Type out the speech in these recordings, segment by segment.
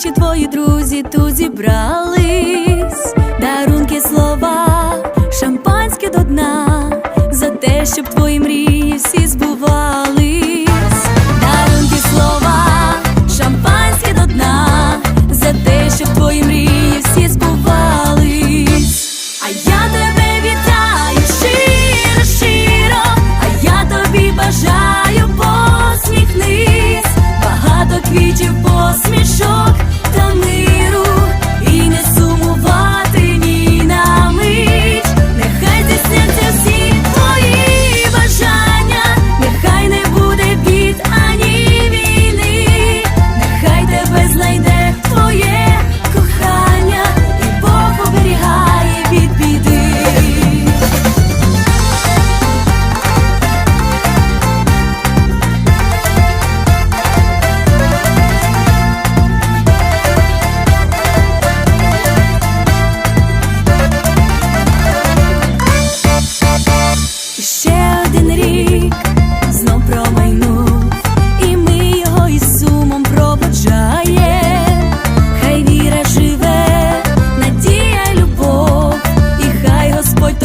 ще твої друзі тут зібрались, дарунки слова, шампанське до дна, за те, щоб твої мрії всі збували.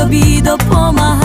тобі допомагає.